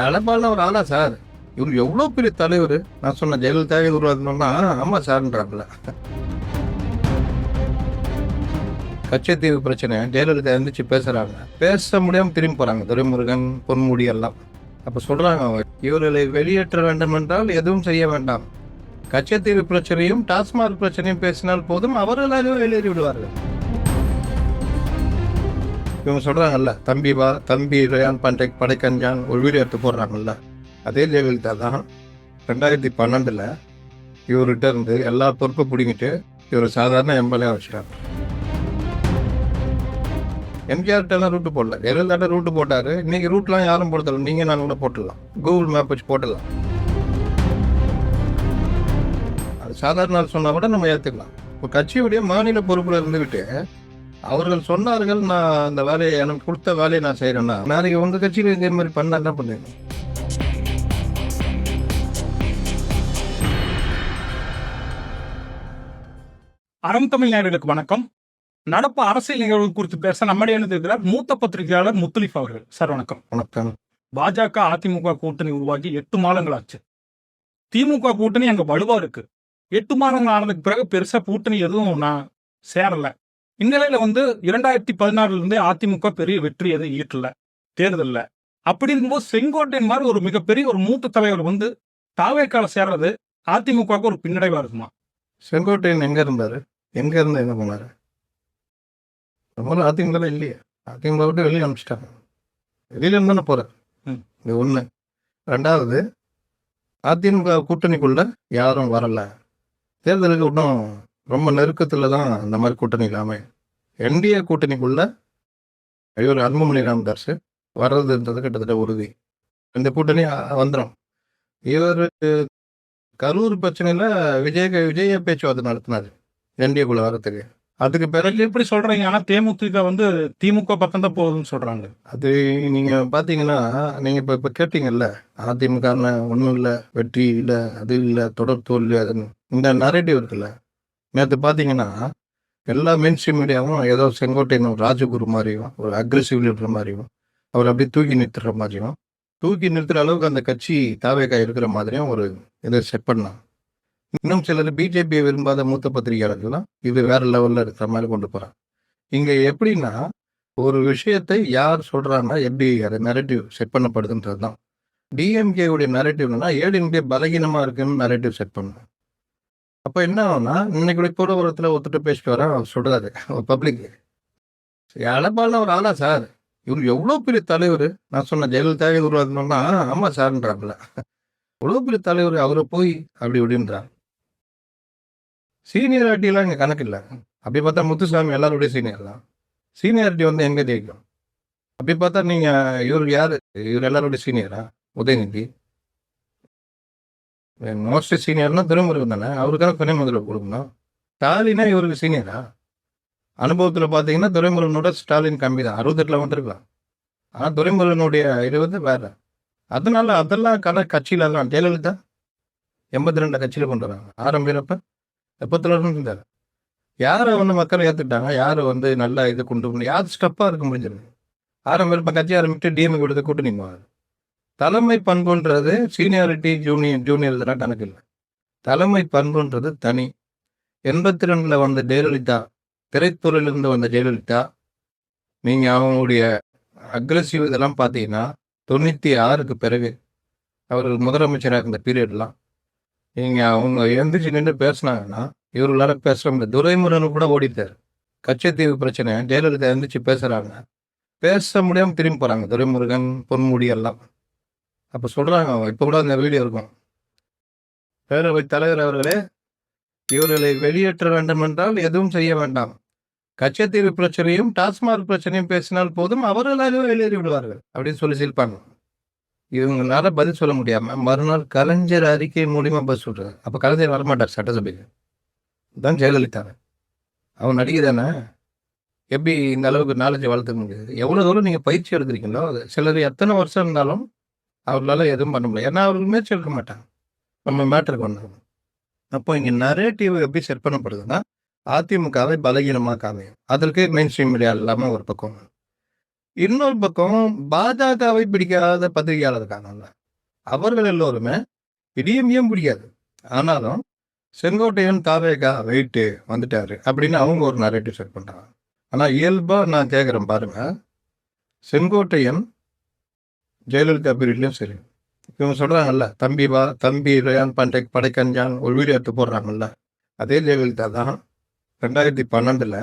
எடப்பாடி ஒரு ஆளா சார்? இவர் எவ்வளோ பெரிய தலைவர்? நான் சொன்ன ஜெயலலிதாவை உருவாக்கணும்னா ஆமாம் சார்ன்றாப்புல. கச்சத்தீவு பிரச்சனை. ஜெயலலிதா எழுந்திரிச்சு பேசுகிறாங்க பேச முடியாமல் திரும்பி போகிறாங்க துரைமுருகன் பொன்முடி எல்லாம். சொல்கிறாங்க சொல்றாங்க இவர்களை வெளியேற்ற வேண்டும் என்றால் எதுவும் செய்ய வேண்டாம். கச்சத்தீவு பிரச்சனையும் டாஸ்மாக் பிரச்சனையும் பேசினால் போதும். அவர்களாகவே வெளியேறி விடுவார்கள் இவங்க சொல்கிறாங்கல்ல தம்பி வா தம்பி ரயான் பண்டை படைக்கஞ்சான் ஒரு வீடியோ எடுத்து போடுறாங்கல்ல அதே ஜெயலலிதா தான் ரெண்டாயிரத்தி பன்னெண்டில் இவர்கிட்ட இருந்து எல்லா பொறுப்பை பிடிங்கிட்டு இவர் சாதாரண எம்எல்ஏ வச்சுட்டார். எம்ஜிஆர்கிட்ட ரூட்டு போடல. ஜெயலலிதாட்ட ரூட்டு போட்டார். இன்னைக்கு ரூட்லாம் யாரும் போடுறதில்ல. நீங்கள் நான் கூட போட்டுடலாம். கூகுள் மேப் வச்சு போட்டுடலாம். அது சாதாரண சொன்னால் கூட நம்ம ஏற்றுக்கலாம் இப்போ கட்சியுடைய மாநில பொறுப்பில் இருந்துக்கிட்டு அவர்கள் சொன்னார்கள் நான் அந்த வேலையை எனக்கு கொடுத்த வேலையை நான் செய்யறேன்னா நாளைக்கு உங்க கட்சியில இதே மாதிரி பண்ணா என்ன பண்ணுவீங்க? அறம் தமிழ் நேயர்களுக்கு வணக்கம். நடப்பு அரசியல் நிகழ்வு குறித்து பேச நம்முடைய இருக்கிறார் மூத்த பத்திரிகையாளர் முத்துலிஃப் அவர்கள். சார் வணக்கம். வணக்கம். பாஜக அதிமுக கூட்டணி உருவாகி எட்டு மாதங்கள் ஆச்சு. திமுக கூட்டணி அங்க வலுவா இருக்கு. எட்டு மாதங்கள் ஆனதுக்கு பிறகு பெருசா கூட்டணி எதுவும் நான் சேரல. இந்நிலையில வந்து இரண்டாயிரத்தி பதினாறுல இருந்தே அதிமுக பெரிய வெற்றி எதுவும் ஈட்டல தேர்தல்ல. அப்படி இருக்கும்போது செங்கோட்டையன் மாதிரி ஒரு மிகப்பெரிய ஒரு மூத்த தலைவர் வந்து தாவேக்கால சேர்றது அதிமுகவுக்கு ஒரு பின்னடைவா இருக்குமா? செங்கோட்டையன் எங்க இருந்தாரு? எங்க இருந்து என்ன பண்ணாரு? நம்மளும் அதிமுக இல்லையே. அதிமுக விட்டு வெளியே அனுப்பிச்சிட்டாங்க. வெளியில இருந்து தானே போறாரு. ம். இது ஒண்ணு. ரெண்டாவது அதிமுக கூட்டணிக்குள்ள யாரும் வரல. தேர்தலுக்கு இன்னும் ரொம்ப நெருக்கத்துல தான் இந்த மாதிரி கூட்டணி இல்லாம என்டிஏ கூட்டணிக்குள்ள இவர் அன்புமணி ராமதாஸ் வர்றதுன்றது கிட்டத்தட்ட உறுதி. இந்த கூட்டணி வந்துடும் இவர் கரூர் பிரச்சனையில விஜய் விஜய பேச்சுவார்த்தை நடத்தினாரு என்டிஏக்குள்ள வரத்துக்கு அதுக்கு பிறகு எப்படி சொல்றீங்க? ஆனா தேமுதிக வந்து திமுக பக்கம் தான் போகுதுன்னு சொல்றாங்க. அது நீங்க பாத்தீங்கன்னா நீங்க இப்ப இப்ப கேட்டீங்கல்ல அதிமுக ஒண்ணும் இல்ல வெற்றி இல்ல அது இல்ல தொடர் தோல்வி அதுன்னு இந்த நரேட்டிவ் இருக்குல்ல நேற்று பார்த்தீங்கன்னா எல்லா மெயின் ஸ்ட்ரீம் மீடியாவும் ஏதோ செங்கோட்டையன் ஒரு ராஜகுரு மாதிரியும் ஒரு அக்ரெசிவ் லீடர் மாதிரியும் அவர் அப்படியே தூக்கி நிறுத்துற மாதிரியும் தூக்கி நிறுத்துற அளவுக்கு அந்த கட்சி தாவேக்கா இருக்கிற மாதிரியும் ஒரு இதை செட் பண்ணான் இன்னும் சிலர் பிஜேபியை விரும்பாத மூத்த பத்திரிகையாளர்கள்லாம் இது வேற லெவலில் இருக்கிற மாதிரி கொண்டு போகிறான் இங்கே எப்படின்னா ஒரு விஷயத்தை யார் சொல்கிறாங்கன்னா எப்படி அது நரேட்டிவ் செட் பண்ணப்படுதுன்றது தான் டிஎம்கேவுடைய நரேட்டிவ்னா ஏடிஎம்கே பலகீனமாக இருக்குன்னு நரேட்டிவ் செட் பண்ணும். அப்ப என்ன ஆகும்னா இன்னைக்கு கூட ஒருத்தர் பேசிட்டு வர அவர் சொல்றாரு பப்ளிக் எடப்பாடி ஒரு ஆளா சார்? இவர் எவ்வளவு பெரிய தலைவர்? நான் சொன்ன ஜெயலலிதா உருவாக்கணும்னா ஆமா சார்ன்றாப்புல. எவ்வளவு பெரிய தலைவர் அவரை போய் அப்படி இப்படின்றார். சீனியாரிட்டிலாம் எல்லாம் இங்க கணக்கு இல்லை. அப்படி பார்த்தா முத்துசாமி எல்லாருடைய சீனியர் தான். சீனியாரிட்டி வந்து எங்க ஜெயிக்கும்? அப்படி பார்த்தா நீங்க இவர் யாரு? இவர் எல்லாருடைய சீனியரா உதயநிதி. மோஸ்ட் சீனியர்னா திருமுருகன் தானே? அவருக்கான துணை முதல்வர் கொடுக்கணும் ஸ்டாலினா இவருக்கு சீனியரா அனுபவத்தில் பார்த்தீங்கன்னா துரைமுருகனோட ஸ்டாலின் கம்மி தான் அறுபத்தெட்டில் வந்திருக்கலாம். ஆனால் துரைமுருகனுடைய இது வந்து வேற. அதனால அதெல்லாம் கல கட்சியில் தான் ஜெயலலிதா எண்பத்தி ரெண்டு கட்சியில் கொண்டு வராங்க. ஆரம்பிக்கிறப்ப எப்பத்திலருந்து இருந்தார் யாரை வந்து மக்கள் ஏற்றுக்கிட்டாங்க யார் வந்து நல்லா இது கொண்டு போகணும் யார் ஸ்டெப்பாக இருக்க முடிஞ்சிருக்கு ஆரம்பிப்ப கட்சி ஆரம்பிட்டு டிஎம்ஏ கொடுத்து கூட்டணி போவாரு தலைமை பண்புன்றது சீனியாரிட்டி ஜூனியர் ஜூனியர் இதெல்லாம் கணக்கு இல்லை. தலைமை பண்புன்றது தனி. எண்பத்தி ரெண்டில் வந்த ஜெயலலிதா திரைத்துறையிலிருந்து வந்த ஜெயலலிதா நீங்கள் அவங்களுடைய அக்ரஸிவ் இதெல்லாம் பார்த்தீங்கன்னா தொண்ணூற்றி ஆறுக்கு பிறகு அவர்கள் முதலமைச்சராக இருந்த பீரியட்லாம் நீங்கள் அவங்க எந்திரிச்சு நின்று பேசுனாங்கன்னா இவர்களால பேசுகிற முடியாது. துரைமுருகன் கூட ஓடிட்டார். கச்சத்தீவு பிரச்சனை. ஜெயலலிதா எந்திரிச்சு பேசுகிறாங்க பேச முடியாமல் திரும்பி போகிறாங்க துரைமுருகன் பொன்முடி எல்லாம். அப்ப சொல்றாங்க இப்ப கூட அந்த வீடியோ இருக்கும். பேரவை தலைவர் அவர்களே இவர்களை வெளியேற்ற வேண்டும் என்றால் எதுவும் செய்ய வேண்டாம். கச்சத்தீவு பிரச்சனையும் டாஸ்மாக் பிரச்சனையும் பேசினால் போதும் அவர்களாகவே வெளியேறி விடுவார்கள் அப்படின்னு சொல்லி சிரிப்பாங்க. இவங்களால பதில் சொல்ல முடியாம மறுநாள் கலைஞர் அறிக்கை மூலியமா பதில் சொல்றாரு. அப்ப கலைஞர் வரமாட்டார் சட்டசபைக்கு. தான் ஜெயலலிதா அவன் நடிகை தானே? எப்படி இந்த அளவுக்கு நாலேஜ் வளர்த்துக்க முடியாது? எவ்வளோ தூரம் நீங்கள் பயிற்சி எடுக்கிறீங்களோ சிலர் எத்தனை வருஷம் இருந்தாலும் அவர்களால எதுவும் பண்ண முடியாது ஏன்னா அவர்கள் முயற்சி எடுக்க மாட்டாங்க. நம்ம மேட்டருக்கு வந்தாங்க அப்போ இங்கே நரேட்டிவ் எப்படி செட் பண்ணப்படுதுன்னா அதிமுகவை பலகீனமாக காமியும் அதற்கு மெயின் ஸ்ட்ரீம் மீடியா இல்லாமல் ஒரு பக்கம். இன்னொரு பக்கம் பாஜகவை பிடிக்காத பத்திரிகையாளர் இருக்காங்கல்ல அவர்கள் எல்லோருமே இடிஎம்ஏம் பிடிக்காது. ஆனாலும் செங்கோட்டையன் தாவேகா வெயிட்டு வந்துட்டாரு அப்படின்னு அவங்க ஒரு நரேட்டிவ் செட் பண்ணுறாங்க ஆனால் இயல்பாக நான் கேட்குறேன் பாருங்க செங்கோட்டையன் ஜெயலலிதா பீரியட்லேயும் சரி. இவங்க சொல்கிறாங்கல்ல தம்பி வா தம்பி ரயான் பண்டேக் படைக்கஞ்சான் ஒரு வீடியோ எடுத்து போடுறாங்கல்ல அதே ஜெயலலிதா தான் ரெண்டாயிரத்தி பன்னெண்டுல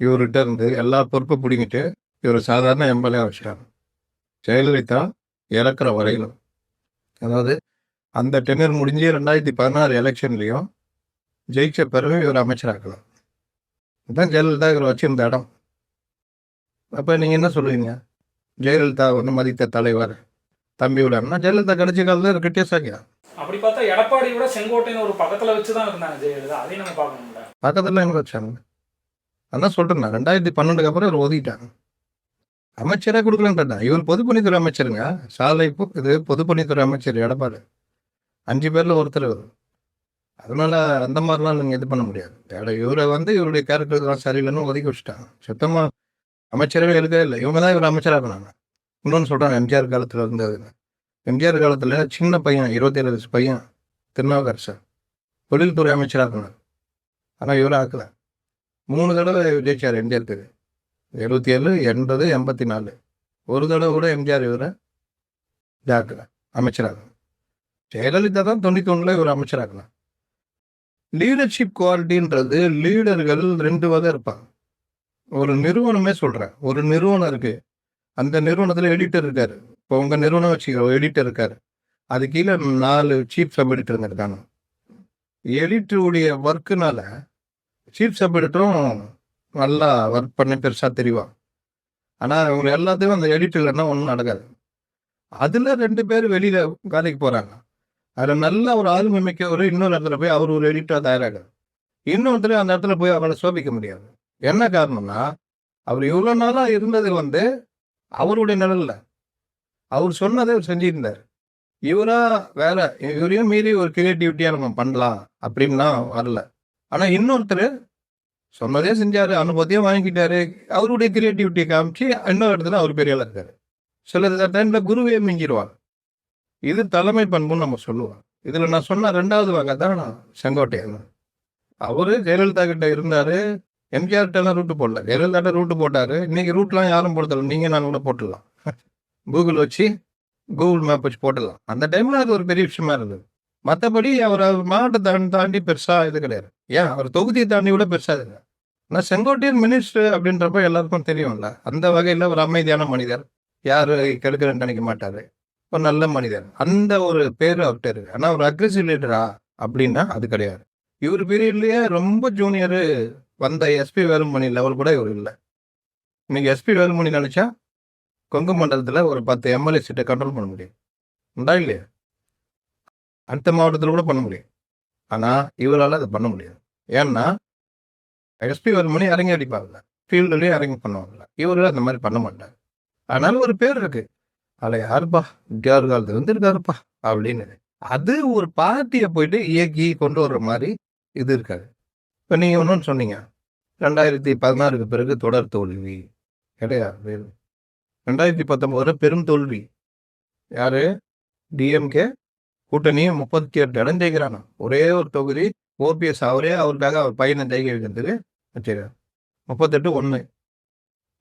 இவர்கிட்ட இருந்து எல்லா பொறுப்பை பிடிங்கிட்டு இவர் சாதாரண எம்எல்ஏ வச்சுட்டாங்க ஜெயலலிதா இறக்குற வரையிலும். அதாவது அந்த டென்னர் முடிஞ்சு ரெண்டாயிரத்தி பதினாறு எலெக்ஷன்லேயும் ஜெயிச்ச பிறகு இவர் அமைச்சராக்கலாம் இதுதான் ஜெயலலிதா இவர் வச்சுருந்த இடம். அப்போ நீங்கள் என்ன சொல்லுவீங்க? ஜெயலலிதா வந்து மதித்த தலைவர் தம்பி விடாமனா ஜெயலலிதா கடைசி காலத்தில் இருக்கட்டே சாக்கியா அப்படி பார்த்தா எடப்பாடி விட செங்கோட்டையன் ஒரு பக்கத்துல வச்சுதான் இருந்தாங்க ஜெயலலிதா. அதையும் நம்ம பார்க்கணும்ல பக்கத்துல எங்க வச்சாங்க? அதான் சொல்றேன் நான். ரெண்டாயிரத்தி பன்னெண்டுக்கு அப்புறம் இவர் ஒதுக்கிட்டாங்க அமைச்சரே கொடுக்கலன்றா இவர் பொதுப்பணித்துறை அமைச்சருங்க. சாலை இது பொதுப்பணித்துறை அமைச்சர் எடப்பாடி. அஞ்சு பேர்ல ஒருத்தர் அதனால அந்த மாதிரிலாம் நீங்க இது பண்ண முடியாது. இவரை வந்து இவருடைய கேரக்டர் சரியில்லைன்னு ஒதுக்கி வச்சுட்டாங்க. சுத்தமா அமைச்சரவே இருக்கவே இல்லை. இவங்க தான் இவர் அமைச்சராக அமைச்சராக்குனாங்க இன்னொன்று சொல்கிறாங்க எம்ஜிஆர் காலத்தில் இருந்தது எம்ஜிஆர் காலத்தில் சின்ன பையன் இருபத்தி ஏழு வயசு பையன் திருநாவுக்கரசர் தொழில்துறை அமைச்சராக்குனாங்க ஆனால் இவரை ஆக்கலை. மூணு தடவை ஜெயிச்சார் எம்ஜிஆர் எழுபத்தி ஏழு எண்பது எண்பத்தி நாலு ஒரு தடவை கூட எம்ஜிஆர் இவரை இதாக்கல அமைச்சராக ஜெயலலிதா தான் தொண்ணூத்தி ஒண்ணுல இவர் அமைச்சராக்கலாம் லீடர்ஷிப் குவாலிட்டின்றது லீடர்கள் ரெண்டு வகை இருப்பாங்க. ஒரு நிறுவனமே சொல்றேன். ஒரு நிறுவனம் இருக்கு. அந்த நிறுவனத்துல எடிட்டர் இருக்காரு. இப்போ உங்க நிறுவனம் வச்சுக்க எடிட்டர் இருக்காரு. அது கீழே நாலு சீஃப் சப் எடிட்டருங்க இருக்காங்க எடிட்டருடைய ஒர்க்குனால சீஃப் சப் எடிட்டரும் நல்லா ஒர்க் பண்ணி பெருசாக தெரிவான் ஆனால் இவங்க எல்லாத்தையும் அந்த எடிட்டர்னா ஒன்றும் நடக்காது. அதில் ரெண்டு பேர் வெளியில் வேலைக்கு போகிறாங்க அதில் நல்ல ஒரு ஆளுமை மிக்க ஒரு இன்னொரு இடத்துல போய் அவர் ஒரு எடிட்டராக தயாராகிறார் இன்னொருத்தர் அந்த இடத்துல போய் அவரை சோபிக்க முடியாது. என்ன காரணம்னா அவர் இவ்வளோ நாளாக இருந்தது வந்து அவருடைய நிழல்ல. அவர் சொன்னதை அவர் செஞ்சிருந்தார். இவரா வேற இவரையும் மீறி ஒரு கிரியேட்டிவிட்டியாக நம்ம பண்ணலாம் அப்படின்லாம் வரல. ஆனால் இன்னொருத்தர் சொன்னதே செஞ்சாரு அனுபவத்தையும் வாங்கிக்கிட்டாரு. அவருடைய கிரியேட்டிவிட்டியை காமிச்சு இன்னொரு இடத்துல அவர் பெரிய ஆளா இருக்காரு. சில டைம்ல குருவே மிஞ்சிருவாங்க இது தலைமை பண்புன்னு நம்ம சொல்லுவோம். இதுல நான் சொன்ன ரெண்டாவது வகை தான் நான் செங்கோட்டையன். அவரு ஜெயலலிதா கிட்ட இருந்தாரு. எம்ஜிஆர் எல்லாம் ரூட்டு போடல. ஜெயலலிதாட்ட ரூட்டு போட்டாரு. இன்னைக்கு ரூட்லாம் யாரும் போடுறதில்ல. நீங்க நான் கூட போட்டுடலாம். கூகுள் வச்சு கூகுள் மேப் வச்சு போட்டுடலாம். அந்த டைம்ல அது ஒரு பெரிய விஷயமா இருந்தது. மற்றபடி அவர் அவர் மாவட்டத்தை தாண்டி தாண்டி பெருசா இது கிடையாது. ஏன்? அவர் தொகுதியை தாண்டி கூட பெருசா இல்லை ஆனால் செங்கோட்டையன் மினிஸ்டர் அப்படின்றப்ப எல்லாருக்கும் தெரியும்ல. அந்த வகையில் ஒரு அமைதியான மனிதர். யார் கெடுக்கிறேன்னு நினைக்க மாட்டார். ஒரு நல்ல மனிதர். அந்த ஒரு பேர் அவர்கிட்ட இருக்கு. ஆனால் ஒரு அக்ரெசிவ் லீடரா அப்படின்னா அது கிடையாது. இவர் பீரியட்லேயே ரொம்ப ஜூனியரு வந்த எஸ்பி வேலுமணி லெவல் கூட இவர் இல்லை. இன்னைக்கு எஸ்பி வேலுமணி நினைச்சா கொங்கு மண்டலத்தில் ஒரு பத்து எம்எல்ஏ சீட்டை கண்ட்ரோல் பண்ண முடியும். உண்டா இல்லையா? அடுத்த மாவட்டத்தில் கூட பண்ண முடியும். ஆனால் இவரால் அதை பண்ண முடியாது. ஏன்னா எஸ்பி வேலுமணி இறங்கி அடிப்பாங்கல்ல ஃபீல்டுலேயும் இறங்கி பண்ணுவாங்கல்ல இவரு அந்த மாதிரி பண்ண மாட்டாங்க அதனால ஒரு பேர் இருக்கு. அதில் யாருப்பா? எம்ஜிஆர் காலத்தில் வந்துருக்காருப்பா. அப்படின்னு. அது ஒரு பார்ட்டியை போயிட்டு இயக்கி கொண்டு வர்ற மாதிரி இது இருக்காது. இப்போ நீங்கள் ஒன்றும் சொன்னீங்க. ரெண்டாயிரத்தி பதினாறுக்கு பிறகு தொடர் தோல்வி. கிடையாது ரெண்டாயிரத்தி பத்தொம்போது பெரும் தோல்வி. யாரு? டிஎம்கே கூட்டணி முப்பத்தி எட்டு இடம் ஜெயிக்கிறானா ஒரே ஒரு தொகுதி ஓபிஎஸ் அவரே அவருக்காக அவர் பையனை ஜெயிக்க வைக்கிறதுக்கு வச்சுக்கிறார் முப்பத்தெட்டு ஒன்று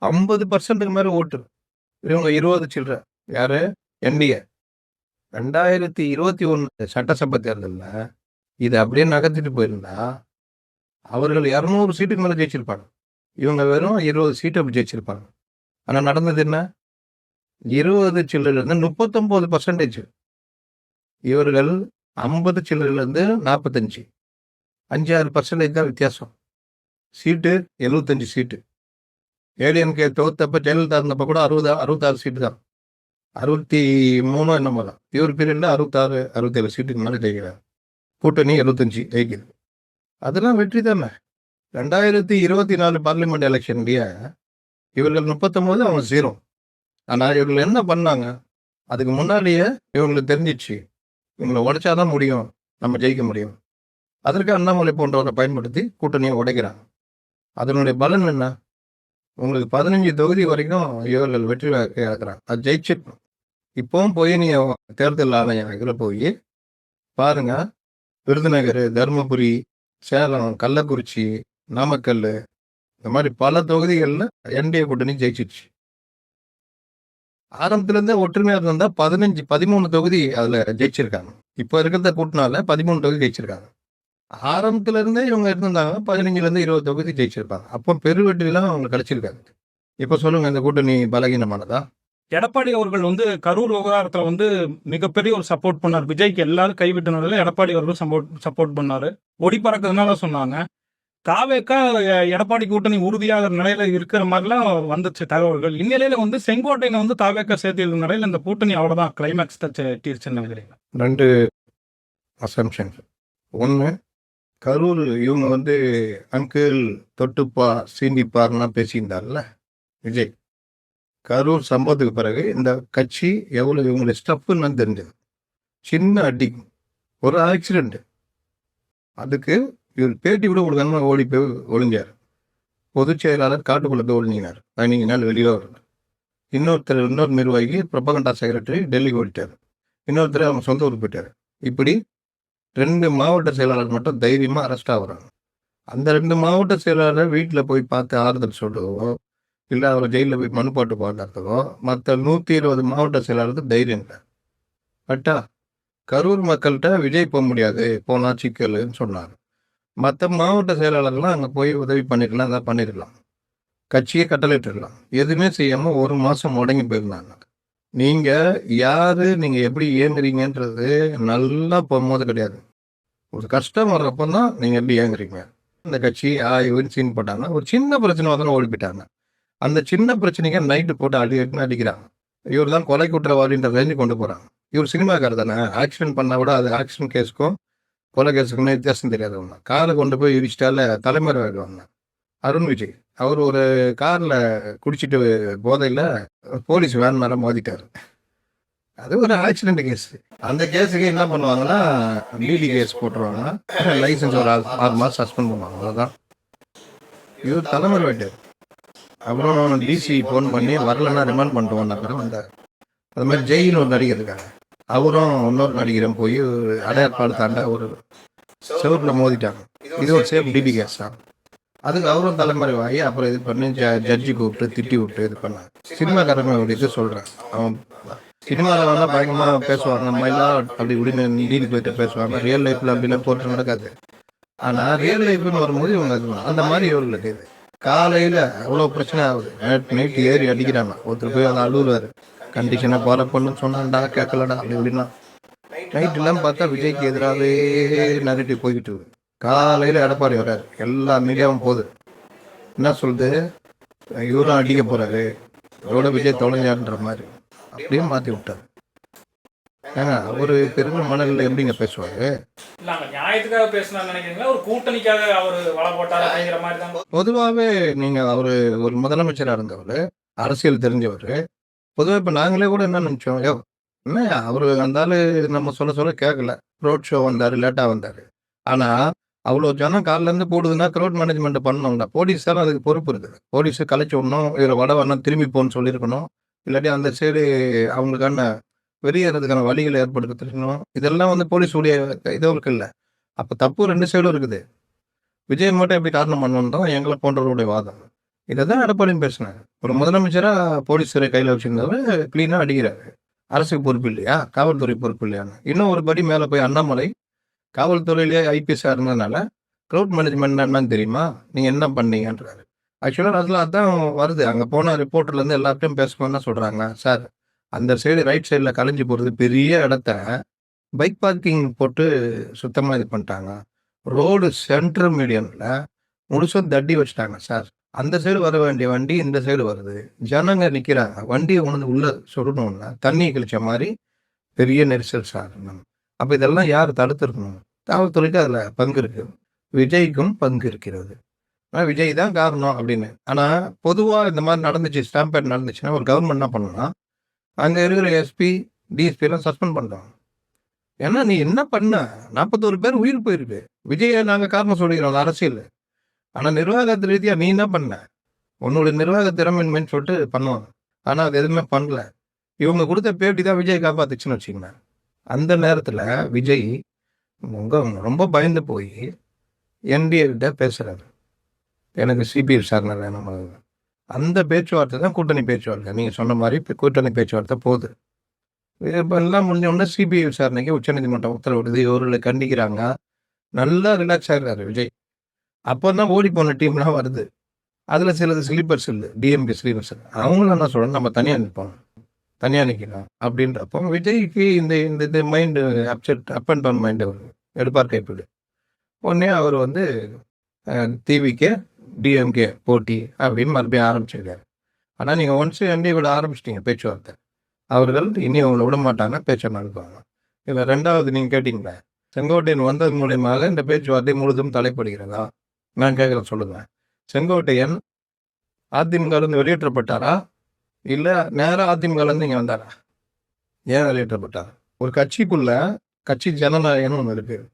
ஐம்பது பர்சன்ட்டுக்கு மேலே ஓட்டு. இவங்க இருபது சில்லற. யாரு? என்டிஏ ரெண்டாயிரத்தி இருபத்தி ஒன்று சட்டசபை தேர்தலில் இது அப்படியே நகர்த்திட்டு போயிருந்தா அவர்கள் இரநூறு சீட்டுக்கு மேலே ஜெயிச்சிருப்பாங்க. இவங்க வெறும் இருபது சீட்டு அப்படி ஜெயிச்சிருப்பாங்க. ஆனால் நடந்தது என்ன? இருபது சில்லறிலிருந்து முப்பத்தொம்போது பர்சன்டேஜ் இவர்கள் ஐம்பது சில்லறிலிருந்து நாற்பத்தஞ்சு அஞ்சாறு பர்சன்டேஜ் தான் வித்தியாசம். சீட்டு எழுபத்தஞ்சு சீட்டு. ஏடிஎம்கே தோத்தப்ப ஜெயலலிதா இருந்தப்போ கூட அறுபது அறுபத்தாறு சீட்டு தான். அறுபத்தி மூணோ என்னமோ தான். இவர் பீரியடில் அறுபத்தாறு அறுபத்தேழு சீட்டுக்கு மேலே ஜெயிக்கிறார். கூட்டணி எழுபத்தஞ்சு ஜெயிக்குது. அதெல்லாம் வெற்றி தானே? ரெண்டாயிரத்தி இருபத்தி நாலு பார்லிமெண்ட் எலெக்ஷன்லயே இவர்கள் முப்பத்தொம்போது அவங்க ஜீரோ ஆனால் இவர்கள் என்ன பண்ணாங்க? அதுக்கு முன்னாடியே இவங்களுக்கு தெரிஞ்சிச்சு. இவங்களை உடைச்சாதான் முடியும். நம்ம ஜெயிக்க முடியும். அதற்கு அண்ணாமலை போன்றவரை பயன்படுத்தி கூட்டணியை உடைக்கிறாங்க. அதனுடைய பலன் என்ன? உங்களுக்கு பதினஞ்சு தொகுதி வரைக்கும் இவர்கள் வெற்றி இழக்கிறாங்க. அது ஜெயிச்சிருக்கணும் இப்போவும் போய் நீ தேர்தல் ஆணையம் இதில் போய் பாருங்க. விருதுநகர் தருமபுரி சேலம் கள்ளக்குறிச்சி நாமக்கல் இந்த மாதிரி பல தொகுதிகளில் என்டிஏ கூட்டணி ஜெயிச்சிருச்சு. ஆரம்பத்துலேருந்தே ஒற்றுமையாக இருந்தால் பதினஞ்சு பதிமூணு தொகுதி அதில் ஜெயிச்சிருக்காங்க. இப்போ இருக்கிறத கூட்டினால பதிமூணு தொகுதி ஜெயிச்சிருக்காங்க. ஆரம்பத்துலேருந்தே இவங்க இருந்திருந்தாங்கன்னா பதினஞ்சுலேருந்து இருபது தொகுதி ஜெயிச்சிருப்பாங்க. அப்போ பெருவெற்றிலாம் அவங்களுக்கு கிடச்சிருக்காங்க இப்போ சொல்லுங்கள் இந்த கூட்டணி பலகீனமானதா? எடப்பாடி அவர்கள் வந்து கரூர் விவகாரத்தில் வந்து மிகப்பெரிய ஒரு சப்போர்ட் பண்ணார். விஜய்க்கு எல்லாரும் கைவிட்டனால எடப்பாடி அவர்கள் சப்போர்ட் சப்போர்ட் பண்ணார். ஒடி பறக்கிறதுனால சொன்னாங்க. தாவேக்கா எடப்பாடி கூட்டணி உறுதியாக நிலையில இருக்கிற மாதிரிலாம் வந்துச்சு தகவல்கள். இந்நிலையில வந்து செங்கோட்டையில வந்து தாவேக்கா சேர்த்து நிலையில இந்த கூட்டணி அவ்வளவுதான். கிளைமேக்ஸ் தீர்ச்சுன்னு நினைக்கிறீங்க ரெண்டு அசம்ஷன் ஒன்று கரூர் இவங்க வந்து அங்கிள் தொட்டுப்பா சீண்டிப்பார்லாம் பேசியிருந்தார்ல விஜய். கரூர் சம்பவத்துக்கு பிறகு இந்த கட்சி எவ்வளோ இவங்களுடைய ஸ்டப்புன்னு தெரிஞ்சது. சின்ன அடி ஒரு ஆக்சிடெண்ட்டு அதுக்கு இவர் பேட்டி கூட கொடுக்காம ஓடி போய் ஒழிஞ்சார் பொதுச் செயலாளர் காட்டுக்குள்ளே ஒழுங்கினார் பதினஞ்சு நாள் வெளியே வரல இன்னொருத்தர் இன்னொரு நிர்வாகி பிரபகண்டா செக்ரட்டரி டெல்லிக்கு ஓடிட்டார் இன்னொருத்தர் அவங்க சொந்த ஊருக்கு போயிட்டார். இப்படி ரெண்டு மாவட்ட செயலாளர் மட்டும் தைரியமாக அரெஸ்ட் ஆகுறாங்க. அந்த ரெண்டு மாவட்ட செயலாளர் வீட்டில் போய் பார்த்து ஆறுதல் சொல்லுவோம் இல்லை அவர் ஜெயிலில் போய் மனு போட்டு போடுறதுக்கோ மற்ற நூற்றி இருபது மாவட்ட செயலாளருக்கு தைரியம் இல்லை. பட்டா கரூர் மக்கள்கிட்ட விஜய் போக முடியாது போனால் சிக்கல்னு சொன்னார். மற்ற மாவட்ட செயலாளர்லாம் அங்கே போய் உதவி பண்ணிருக்கலாம் அதை பண்ணிருக்கலாம். கட்சியை கட்டளையிட்டுருக்கலாம். எதுவுமே செய்யாமல் ஒரு மாதம் முடங்கி போயிருந்தாங்க. நீங்கள் யார் நீங்கள் எப்படி ஏங்குறீங்கன்றது நல்லா போகும்போது கிடையாது. ஒரு கஷ்டம் வர்றப்போ தான் நீங்கள் எப்படி ஏங்குறீங்க இந்த கட்சி ஆய்வுன்னு சீன் போட்டாங்க ஒரு சின்ன பிரச்சனை வந்து ஓடி போயிட்டாங்க. அந்த சின்ன பிரச்சனைக்கு நைட்டு போட்டு அடி அடிக்கிறாங்க. இவர் தான் கொலை குற்றவாளின்ற ரேஞ்சு கொண்டு போறாங்க. இவர் சினிமாக்காரர் தானே. ஆக்சிடென்ட் பண்ணா கூட அது ஆக்சிடென்ட் கேஸுக்கும் கொலை கேஸுக்கும் வித்தியாசம் தெரியாதவங்க காரை கொண்டு போய் இடிச்சிட்டால தலைமுறை ஆயிடுவாங்க அருண் விஜய் அவர் ஒரு கார்ல குடிச்சிட்டு போதையில போலீஸ் வேன் மேல மோதிட்டாரு. அது ஒரு ஆக்சிடென்ட் கேஸ் அந்த கேஸுக்கு என்ன பண்ணுவாங்கன்னா பிடி கேஸ் போட்டுருவாங்க. லைசன்ஸ் ஒரு ஆறு மாதம் சஸ்பெண்ட் பண்ணுவாங்க. அவ்வளோதான் இவர் தலைமுறை வேண்டியது அப்புறம் டிசி ஃபோன் பண்ணி வரலன்னா ரிமாண்ட் பண்ணிட்டு வந்தாங்க வந்தார் அது மாதிரி ஜெயின்னு ஒரு நடிகர் இருக்காங்க அவரும் இன்னொரு நடிகரும் போய் அடையாற்பாடு தாண்ட ஒரு செவப்பில் மோதிட்டாங்க. இது ஒரு சேஃப் டிபி கேஸ் தான். அதுக்கு அவரும் தலைமுறை வாங்கி அப்புறம் இது பண்ணி ஜ- ஜட்ஜி கூப்பிட்டு திட்டி விட்டு இது பண்ணாங்க. சினிமாக்காரங்க ஒரு இது சொல்கிறேன் அவன் சினிமாவில் வந்தால் பயங்கரமாக பேசுவாங்க. மயிலா அப்படி இப்படின்னு நீதி போயிட்டு பேசுவாங்க. ரியல் லைஃப்பில் அப்படிலாம் போட்டு நடக்காது. ஆனால் ரியல் லைஃப்னு வரும்போது இவங்க அது அந்த மாதிரி இவர்களுக்கு இது. காலையில் அவ்வளோ பிரச்சனை ஆகுது. நைட் நைட்டு ஏறி அடிக்கிறாங்க. ஒருத்தர் போய் அதை அழுவுறாரு. கண்டிஷனை போகிற பொண்ணு. சொன்னான்டா கேட்கலடா அப்படி இப்படின்னா. எல்லாம் பார்த்தா விஜய்க்கு எதிராகவே நெரட்டிவ் போய்கிட்டு இருக்கு. காலையில் எடப்பாடி வர்றாரு. எல்லா மீடியாவும் போகுது. என்ன சொல்லுது இவரும் அடிக்க போறாரு. இதோட விஜய் தொலைஞ்சாருன்ற மாதிரி. அப்படியே மாற்றி விட்டாரு. ஒரு பெருமை மணலில் எப்படிங்க பேசுவாரு? நியாயத்துக்காக நினைக்கிறீங்களா? ஒரு கூட்டணிக்காக அவர் வள போட்டார் அப்படிங்கிற மாதிரி தான் பொதுவாகவே நீங்கள் அவர் ஒரு முதலமைச்சராக இருந்தவர் அரசியல் தெரிஞ்சவர் பொதுவாக இப்போ நாங்களே கூட என்ன நினச்சோம்? யோ என்ன அவர் வந்தாலும் நம்ம சொல்ல சொல்ல கேட்கல ரோட் ஷோ வந்தார் லேட்டாக வந்தார். ஆனால் அவ்வளோ ஜனம் காலைல இருந்து போடுதுன்னா க்ரௌட் மேனேஜ்மெண்ட் பண்ணணும்ல. போலீஸ் தான் அதுக்கு பொறுப்பு இருக்குது. போலீஸு கலைச்சு விடணும் இதில் வட வரணும் திரும்பி போன்னு சொல்லியிருக்கணும். இல்லாட்டி அந்த சைடு அவங்களுக்கான வெளியேறதுக்கான வழிகளை ஏற்படுத்திருக்கணும் இதெல்லாம் வந்து போலீஸ் உடைய இதுவும் இருக்குல்ல அப்போ தப்பு ரெண்டு சைடும் இருக்குது. விஜய் மட்டும் எப்படி காரணம் பண்ணணும் தான் எங்களை போன்றவருடைய வாதம். இதை தான் எடப்பாடியும் பேசினேன் ஒரு முதலமைச்சராக போலீஸ் துறை கையில் வச்சிருந்தவர் கிளீனாக அடிக்கிறாரு. அரசுக்கு பொறுப்பு இல்லையா? காவல்துறை பொறுப்பு இல்லையான்னு. இன்னும் ஒரு படி மேலே போய் அண்ணாமலை காவல்துறையிலேயே ஐபிஎஸ்ஸாக இருந்ததுனால க்ரௌட் மேனேஜ்மெண்ட் என்னன்னு தெரியுமா? நீங்கள் என்ன பண்ணீங்கன்றாரு. ஆக்சுவலாக அதில் அதான் வருது. அங்கே போன ரிப்போர்ட்டர்லேருந்து எல்லார்ட்டையும் பேசணும்னு சொல்கிறாங்க சார் அந்த சைடு ரைட் சைடில் கலைஞ்சி போகிறது பெரிய இடத்த பைக் பார்க்கிங் போட்டு சுத்தமாக இது பண்ணிட்டாங்க. ரோடு சென்ட்ரல் மீடியமில் முழுசும் தட்டி வச்சுட்டாங்க சார் அந்த சைடு வர வேண்டிய வண்டி இந்த சைடு வருது. ஜனங்க நிற்கிறாங்க வண்டியை உணர்ந்து உள்ளே சுடணும்னா தண்ணியை கழிச்ச மாதிரி பெரிய நெரிசல் சார் அப்போ இதெல்லாம் யார் தடுத்துருக்கணும்? காவல்துறைக்கு அதில் பங்கு இருக்குது விஜய்க்கும் பங்கு இருக்கிறது. ஆனால் விஜய் தான் காரணம் அப்படின்னு. ஆனால் பொதுவாக இந்த மாதிரி நடந்துச்சு ஸ்டாம்பேட் நடந்துச்சுன்னா ஒரு கவர்மெண்ட் என்ன பண்ணணும்னா அங்கே இருக்கிற எஸ்பி டிஎஸ்பியெல்லாம் சஸ்பெண்ட் பண்ணுறாங்க ஏன்னா நீ என்ன பண்ண? நாற்பத்தோரு பேர் உயிர் போயிருக்கு விஜயை நாங்கள் காரணம் சொல்லிக்கிறோம் அந்த அரசியல். ஆனால் நிர்வாகத்து ரீதியாக நீ என்ன பண்ண? உன்னுடைய நிர்வாக திறமையின்மைன்னு சொல்லிட்டு பண்ணுவாங்க. ஆனால் அது எதுவுமே பண்ணல. இவங்க கொடுத்த பேட்டி தான் விஜய் காப்பாத்துச்சுன்னு வச்சுக்கோங்க அந்த நேரத்தில் விஜய் உங்க ரொம்ப பயந்து போய் என்டிஏ கிட்ட பேசுகிறாரு எனக்கு சிபிஐ விசாரணை வேணும். அந்த பேச்சுவார்த்தை தான் கூட்டணி பேச்சுவார்த்தை. நீங்கள் சொன்ன மாதிரி கூட்டணி பேச்சுவார்த்தை போகுது. இப்போ எல்லாம் முடிஞ்சோடனே சிபிஐ விசாரணைக்கு உச்சநீதிமன்றம் உத்தரவிடுது. இவர்களை கண்டிக்கிறாங்க. நல்லா ரிலாக்ஸ் ஆகிறாரு விஜய். அப்போ தான் ஓடி போன டீம்லாம் வருது. அதில் சிலது ஸ்லீப்பர்ஸ் இல்லை டிஎம்பி ஸ்லீப்பர்ஸ் அவங்களும் என்ன சொல்கிறோம் நம்ம தனியாக நிற்போம் தனியாக நிற்கலாம் அப்படின்றப்போ விஜய்க்கு இந்த இந்த இது mind upset up and down mind எடுப்பார் கைப்பிடு. உடனே அவர் வந்து டிவிக்கு டிஎம்கே போட்டி அப்படின்னு மறுபடியும் ஆரம்பிச்சிருக்காரு. ஆனால் நீங்கள் ஒன்ஸ் என்டி விட ஆரம்பிச்சிட்டீங்க பேச்சுவார்த்தை. அவர்கள் இனி உங்களை விட மாட்டாங்க பேச்சை நடத்துவாங்க. இதில் ரெண்டாவது நீங்கள் கேட்டிங்களே செங்கோட்டையன் வந்தது மூலியமாக இந்த பேச்சுவார்த்தை முழுதும் தலைப்படுகிறதா நான் கேட்குற சொல்லுங்கள் செங்கோட்டையன் அதிமுகலேருந்து வெளியேற்றப்பட்டாரா? இல்லை நேராக அதிமுகலேருந்து இங்கே வந்தாரா? ஏன் வெளியேற்றப்பட்டார்? ஒரு கட்சிக்குள்ள கட்சி ஜனநாயகம்னு ஒன்று இருக்குது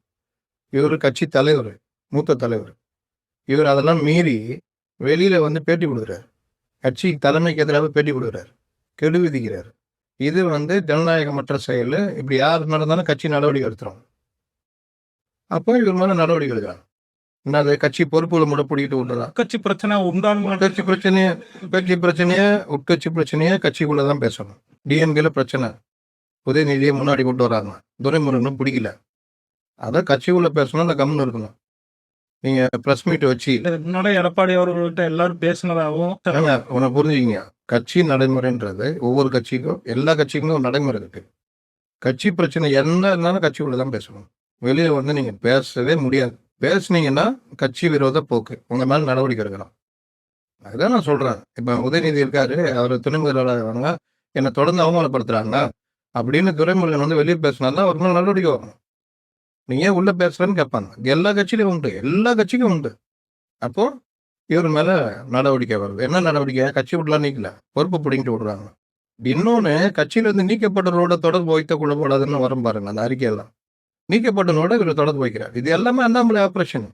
இவர் கட்சி தலைவர் மூத்த தலைவர். இவர் அதெல்லாம் மீறி வெளியில வந்து பேட்டி கொடுக்குறாரு. கட்சி தலைமைக்கு எதிராக பேட்டி கொடுக்குறாரு. கெடு விதிக்கிறார். இது வந்து ஜனநாயகமற்ற செயல். இப்படி யார் நடந்தாலும் கட்சி நடவடிக்கை எடுத்துரும். அப்போ இவர் மேல நடவடிக்கை எடுக்கிறாங்க என்னது கட்சி பொறுப்புகளை முட பிடிக்கிட்டு விட்டுறான் கட்சி பிரச்சனை உண்டான கட்சி பிரச்சனைய கட்சி பிரச்சனைய உட்கட்சி பிரச்சனைய கட்சிக்குள்ள தான் பேசணும் டிஎம்கேல பிரச்சனை. உதயநிதியை முன்னாடி கொண்டு வராங்க. துரைமுருகனும் பிடிக்கல. அதான் கட்சிக்குள்ள பேசணும் அந்த கம்முன்னு இருக்கணும். நீங்க பிரஸ் மீட் வச்சு முன்னாடி எடப்பாடி அவர்கள்ட்ட எல்லாரும் பேசினதாகவும் உன்னை புரிஞ்சுக்கிங்க. கட்சி நடைமுறைன்றது ஒவ்வொரு கட்சிக்கும் எல்லா கட்சிக்கும் ஒரு நடைமுறை இருக்கு. கட்சி பிரச்சனை என்ன இருந்தாலும் கட்சிக்குள்ள தான் பேசணும். வெளியே வந்து நீங்க பேசவே முடியாது. பேசுனீங்கன்னா கட்சி விரோத போக்கு. உங்க மேல நடவடிக்கை எடுக்கலாம் அதுதான் நான் சொல்றேன். இப்ப உதயநிதி இருக்காரு அவர் துணை முதல்வராக என்னை தொடர்ந்து அவமானப்படுத்துறாங்க. அப்படின்னு துரைமுருகன் வந்து வெளியே பேசினாதான் அவர் மேல நடவடிக்கை வரணும். நீ ஏன் உள்ள பேசுறேன்னு கேட்பாங்க எல்லா கட்சியிலும் உண்டு. எல்லா கட்சிக்கும் உண்டு. அப்போ இவர் மேல நடவடிக்கை வருது. என்ன நடவடிக்கை? கட்சி விடலாம் நீக்கல. பொறுப்பு பிடிங்கிட்டு விடுறாங்க. இன்னொன்னு கட்சியில இருந்து நீக்கப்பட்டவரோட தொடர்பு வைத்த கொள்ளக்கூடாதுன்னு வரும் பாருங்க அந்த அறிக்கையெல்லாம். நீக்கப்பட்டனோட இவர் தொடர்பு வைக்கிறார். இது எல்லாமே அண்ணாமலை ஆப்ரேஷன்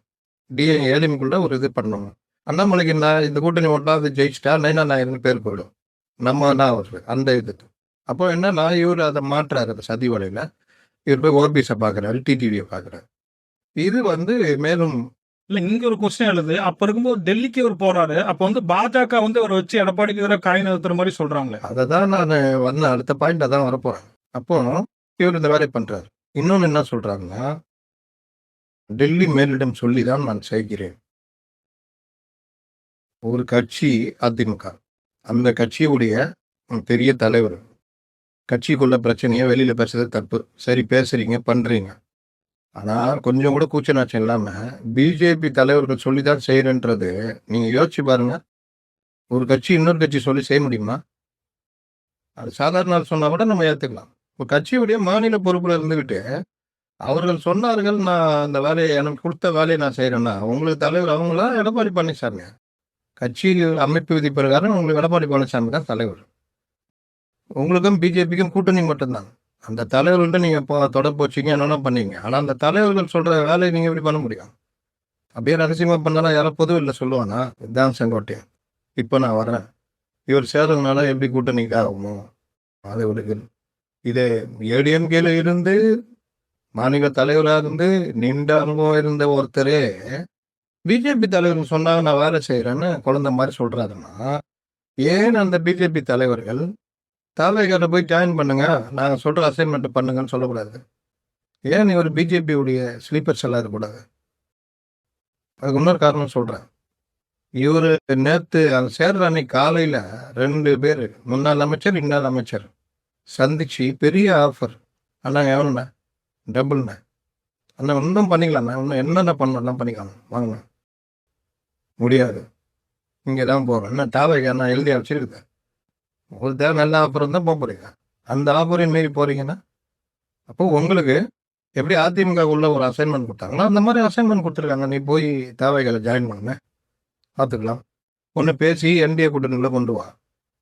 டிஏ ஏடிஎம்குள்ள ஒரு இது பண்ணணும் அண்ணாமலைக்கு நான் இந்த கூட்டணி ஓட்டாது ஜெயிச்சிட்டா நைனா நாயர்னு பேர் போயிடும் நம்ம நான் வருவேன் அந்த இது. அப்போ என்னன்னா இவர் அதை மாற்றாரு அந்த சதி வலையில. இவர் போய் ஓபிஎஸை பார்க்குறாரு டிடிவியை பார்க்குறாரு இது வந்து மேலும் இல்ல இங்க ஒரு கொஸ்டின் எழுது. அப்ப இருக்கும்போது டெல்லிக்கு அவர் போறாரு. அப்ப வந்து பாஜக வந்து அவர் வச்சு எடப்பாடிக்கு எதிராக காய் நிறுத்துற மாதிரி சொல்றாங்களே. அதை தான் நான் வந்த அடுத்த பாயிண்ட் அதான் வரப்போறேன். அப்போ இவர் இந்த வேலையை பண்றாரு. இன்னொன்னு என்ன சொல்றாங்கன்னா டெல்லி மேலிடம் சொல்லி தான் நான் செய்கிறேன். ஒரு கட்சி அதிமுக. அந்த கட்சியுடைய பெரிய தலைவர். கட்சிக்குள்ள பிரச்சனையை வெளியில் பேசுறது தப்பு. சரி பேசுறீங்க பண்ணுறீங்க ஆனால் கொஞ்சம் கூட கூச்ச நாச்சம் இல்லாமல் பிஜேபி தலைவர்கள் சொல்லி தான் செய்கிறன்றது நீங்கள் யோசிச்சு பாருங்க. ஒரு கட்சி இன்னொரு கட்சி சொல்லி செய்ய முடியுமா? அது சாதாரண சொன்னால் கூட நம்ம ஏற்றுக்கலாம் ஒரு கட்சியுடைய மாநில பொறுப்பில் இருந்துக்கிட்டு அவர்கள் சொன்னார்கள் நான் அந்த வேலையை எனக்கு கொடுத்த வேலையை நான் செய்கிறேன்னா உங்களுக்கு தலைவர் அவங்களா எடப்பாடி பழனிசாமி கட்சியில் அமைப்பு விதி பிரகாரம் உங்களுக்கு எடப்பாடி பழனிசாமி தான் தலைவர். உங்களுக்கும் பிஜேபிக்கும் கூட்டணி மட்டும்தான். அந்த தலைவர்கள்ட்ட நீங்கள் இப்போ தொடர்பு வச்சீங்க என்னென்ன பண்ணீங்க. ஆனால் அந்த தலைவர்கள் சொல்கிற வேலையை நீங்கள் எப்படி பண்ண முடியும்? அப்படியே ரகசியமாக பண்ணாலும் யாரோ பொதுவில் சொல்லுவானா? இதுதான் செங்கோட்டையன். இப்போ நான் வரேன். இவர் சேர்றதுனால எப்படி கூட்டணிக்கு ஆகுமோ? அது ஒரு இதே. ஏடிஎம்கேல இருந்து மாநில தலைவராக இருந்து நீண்ட அனுபவம் இருந்த ஒருத்தரே பிஜேபி தலைவர் சொன்னாங்க நான் வேலை செய்கிறேன்னு குழந்தை மாதிரி சொல்கிறாருன்னா ஏன் அந்த பிஜேபி தலைவர்கள் தாவேகார போய் ஜாயின் பண்ணுங்க. நாங்க சொல்ற அசைன்மெண்ட் பண்ணுங்கன்னு சொல்லக்கூடாது. ஏன் இவர் பிஜேபி உடைய ஸ்லீப்பர்ஸ் எல்லாம் இருக்கக்கூடாது? அதுக்கு இன்னொரு காரணம் சொல்றேன். இவர் நேற்று அந்த சேர்ற அன்னைக்கு காலையில ரெண்டு பேர் முன்னாள் அமைச்சர் இன்னாள் அமைச்சர் சந்திச்சு பெரிய ஆஃபர் அண்ணா எவனண்ணா? டபுள்ண்ணா. அண்ணா இன்னும் பண்ணிக்கலாம்ண்ணா இன்னும் என்னென்ன பண்ணலாம் பண்ணிக்கலாம். வாங்கண்ணா முடியாது. இங்கே தான் போகிறோம் என்ன தாவைக்கு நான் எழுதி வச்சிருக்குது ஒரு தேவை நல்ல ஆஃபர் தான் போக போறீங்க. அந்த ஆஃபரின் மீறி போறீங்கன்னா அப்போ உங்களுக்கு எப்படி அதிமுக உள்ள ஒரு அசைன்மெண்ட் கொடுத்தாங்களோ அந்த மாதிரி அசைன்மெண்ட் கொடுத்துருக்காங்க. நீ போய் தேவைகளை ஜாயின் பண்ண. பார்த்துக்கலாம். ஒன்று பேசி என்டிஏ கூட்டணியில் கொண்டு வா.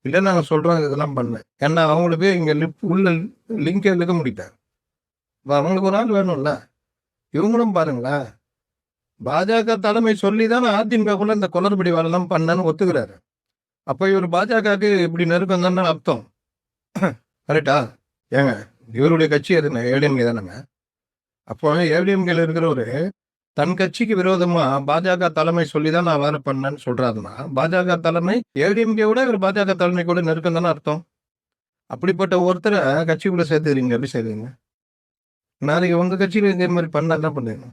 இல்லை நாங்கள் சொல்கிறோம் இதெல்லாம் பண்ணு. ஏன்னா அவங்களுக்கு இங்கே லிப் உள்ள லிங்கே இழுக்க முடியல இப்போ அவங்களுக்கு ஒரு ஆள் வேணும்ல. இவங்களும் பாருங்களேன் பாஜக தலைமை சொல்லி தான் அதிமுகக்குள்ள இந்த குளறுபடி வேலைலாம் பண்ணேன்னு ஒத்துக்கிறாரு. அப்போ இவர் பாஜகவுக்கு இப்படி நெருக்கம் தானே அர்த்தம்? கரெக்டா? ஏங்க இவருடைய கட்சி எதுங்க ஏடிஎம்கே தானேங்க. அப்போ ஏடிஎம்கேல இருக்கிறவரு தன் கட்சிக்கு விரோதமா பாஜக தலைமை சொல்லி தான் நான் வேலை பண்ணேன்னு சொல்றாருன்னா பாஜக தலைமை ஏடிஎம்கே விட இவர் பாஜக தலைமை கூட நெருக்கம் தானே அர்த்தம்? அப்படிப்பட்ட ஒருத்தரை கட்சிக்குள்ள சேர்த்துக்கிறீங்க எப்படி சேர்க்குறீங்க நாளைக்கு உங்க கட்சியில இதே மாதிரி பண்ணா என்ன பண்ணுவீங்க?